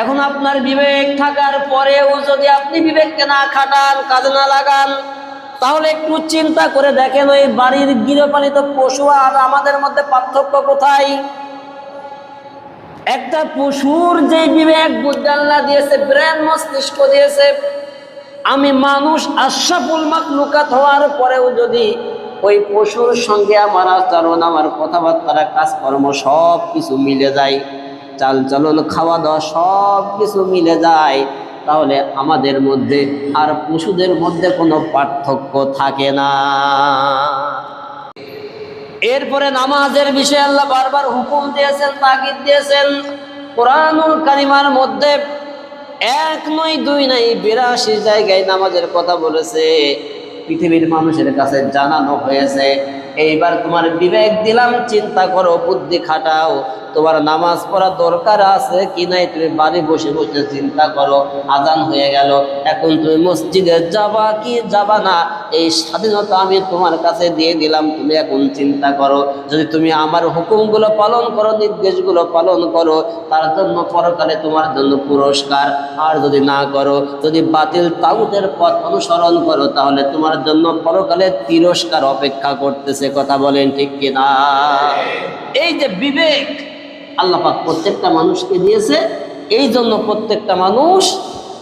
এখন আপনার বিবেক থাকার পরেও যদি আপনি বিবেককে না খাটান, কাজে না লাগান, তাহলে একটু চিন্তা করে দেখেন ওই বাড়ির গৃহপালিত পশু আর আমাদের মধ্যে পার্থক্য কোথায়? একটা পশুর যে বিবেক বুদ্ধি আল্লাহ দিয়েছে, ব্রেন মস্তিষ্ক দিয়েছে, আমি মানুষ আশাফুল মাকলুকাত হওয়ার পরেও যদি ওই পশুর সঙ্গে আমার আচরণ, আমার কথাবার্তা কাজকর্ম সব কিছু মিলে যায়। চাল চলন খাওয়া দাওয়া সব কিছু মিলে যায়। তাহলে আমাদের মধ্যে আর পশুদের মধ্যে কোনো পার্থক্য থাকে না। এরপরে নামাজের বিষয়ে আল্লাহ বারবার হুকুম দিয়েছেন, তাগিদ দিয়েছেন। কোরআনুল কারিমার মধ্যে এক নয়, দুই নাই বিরাশি জায়গায় নামাজের কথা বলেছে। পৃথিবীর মানুষের কাছে জানানো হয়েছে, এইবার তোমার বিবেক দিলাম, চিন্তা করো, বুদ্ধি খাটাও তোমার নামাজ পড়া দরকার আছে কি নাই? তুমি বাড়ি বসে বসে চিন্তা করো, আজান হয়ে গেল। এখন তুমি মসজিদে যাবা কি যাবা না, এই স্বাধীনতা আমি তোমার কাছে দিয়ে দিলাম, তুমি এখন চিন্তা করো। যদি তুমি আমার হুকুমগুলো পালন করো, নির্দেশগুলো পালন করো, তার জন্য পরকালে তোমার জন্য পুরস্কার। আর যদি না করো, যদি বাতিল তাগুতের পথ অনুসরণ করো, তাহলে তোমার জন্য পরকালে তিরস্কার অপেক্ষা করতেছে। কথা বলেন ঠিক কিনা? এই যে বিবেক আল্লাহ পাক প্রত্যেকটা মানুষকে দিয়েছে। এই জন্য প্রত্যেকটা মানুষ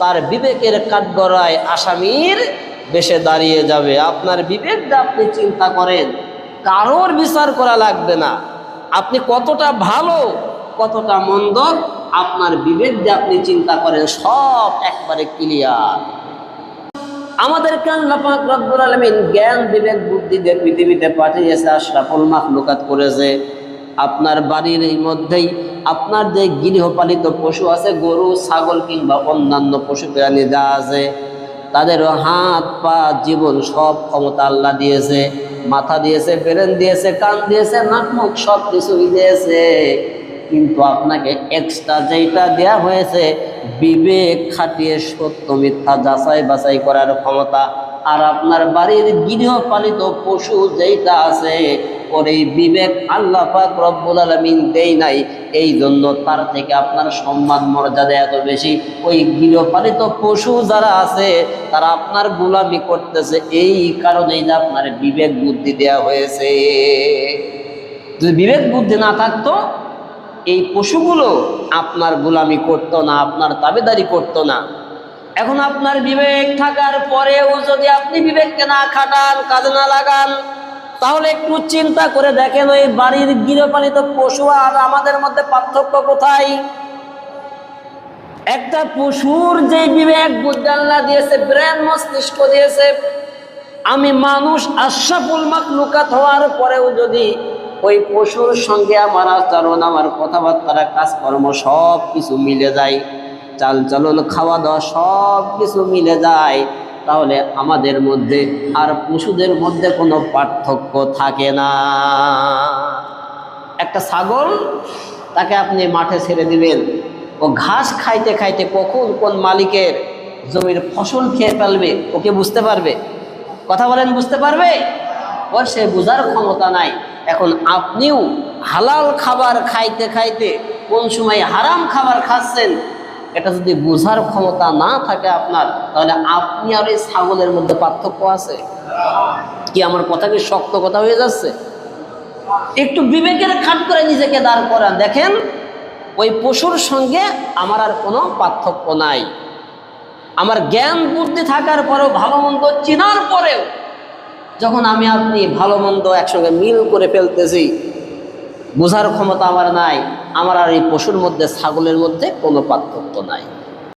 তার বিবেকের কাঠগড়ায় আসামির বেশে দাঁড়িয়ে যাবে। আপনার বিবেক আপনি চিন্তা করেন, কারোর বিচার করা লাগবে না। আপনি কতটা ভালো, কতটা মন্দ, আপনার বিবেক দিয়ে আপনি চিন্তা করেন, সব একবারে ক্লিয়ার। আমাদেরকে আল্লাহ পাক রব্বুল আলামিন জ্ঞান, বিবেক, বুদ্ধি দিয়ে পৃথিবীতে পাঠিয়েছে, আশরাফুল মাখলুকাত করেছে। আপনার বাড়ির মধ্যেই আপনার যে গৃহপালিত পশু আছে, গরু, ছাগল কিংবা অন্যান্য পশু প্রাণী যা আছে তাদের হাত, পা, জীবন সব ক্ষমতা আল্লাহ দিয়েছে, মাথা দিয়েছে, ব্রেন দিয়েছে, কান দিয়েছে, নাক, মুখ সব কিছুই দিয়েছে। কিন্তু আপনাকে এক্সট্রা যেটা দেয়া হয়েছে, বিবেক খাটিয়ে সত্য মিথ্যা যাচাই বাছাই করার ক্ষমতা। আর আপনার বাড়ির গৃহপালিত পশু যেইটা আছে ওর এই বিবেক আল্লাহ পাক রব্বুল আলমিন দেই নাই এই জন্য তার থেকে আপনার সম্মান, মর্যাদা এত বেশি। ওই গৃহপালিত পশু যারা আছে, তারা আপনার গোলামি করতেছে, এই কারণেই যে আপনার বিবেক বুদ্ধি দেয়া হয়েছে। যদি বিবেক বুদ্ধি না থাকতো, এই পশুগুলো আপনার গোলামি করতো না, আপনার তাবেদারি করতো না। এখন আপনার বিবেক থাকার পরেও যদি আপনি বিবেককে না খাটান, কাজে না লাগান তাহলে একটু চিন্তা করে দেখেন ওই বাড়ির গৃহপালিত পশু আর আমাদের মধ্যে পার্থক্য কোথায়? একটা পশুর যে বিবেক বুদ্ধি আল্লাহ দিয়েছে, ব্রেন মস্তিষ্ক দিয়েছে, আমি মানুষ আশাফুল মাকলুকাত হওয়ার পরেও যদি ওই পশুর সঙ্গে আমার আচরণ, আমার কথাবার্তা কাজকর্ম সব কিছু মিলে যায় চাল চলন খাওয়া দাওয়া সব কিছু মিলে যায় তাহলে আমাদের মধ্যে আর পশুদের মধ্যে কোনো পার্থক্য থাকে না। একটা ছাগল, তাকে আপনি মাঠে ছেড়ে দিবেন। ও ঘাস খাইতে খাইতে কখন কোন মালিকের জমির ফসল খেয়ে ফেলবে, ওকে বুঝতে পারবে? কথা বলেন, বুঝতে পারবে? ওর সে বোঝার ক্ষমতা নাই। এখন আপনিও হালাল খাবার খাইতে খাইতে কোন সময় হারাম খাবার খাচ্ছেন এটা যদি বোঝার ক্ষমতা না থাকে আপনার, তাহলে আপনি আর এই ছাগলের মধ্যে পার্থক্য আছে? কি আমার কথা কি শক্ত কথা হয়ে যাচ্ছে? একটু বিবেকের খাট করে নিজেকে দাঁড় করান। দেখেন, ওই পশুর সঙ্গে আমার আর কোনো পার্থক্য নাই। আমার জ্ঞান বুদ্ধি থাকার পরেও, ভালো মন্দ চেনার পরেও, যখন আমি আপনি ভালো মন্দ একসঙ্গে মিল করে ফেলতেছি বোঝার ক্ষমতা আমার নাই আমার আর এই পশুর মধ্যে ছাগলের মধ্যে কোনো পার্থক্য নাই।